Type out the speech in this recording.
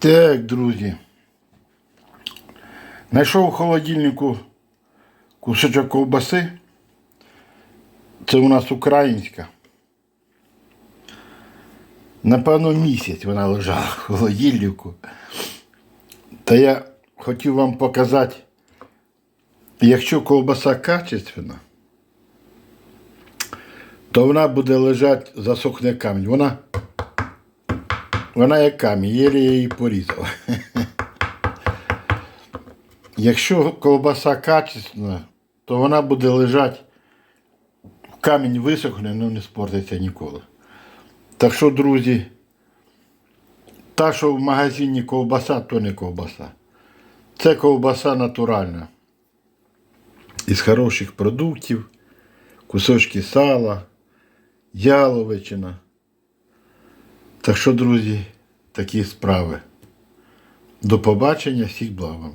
Так, друзі. Знайшов у холодильнику кусочок ковбаси. Це у нас українська. Напевно, місяць вона лежала в холодильнику. Та я хотів вам показати, якщо ковбаса качественна, то вона буде лежати засохне камінь. Вона, вона як камінь, єлі її порізав. Якщо ковбаса качественна, то вона буде лежати, камінь висохне, ну не спортиться ніколи. Так що, друзі, та, що в магазині ковбаса, то не ковбаса. Це ковбаса натуральна. Із хороших продуктів, кусочки сала, яловичина. Так що, друзі, такі справи. До побачення, всіх благ вам.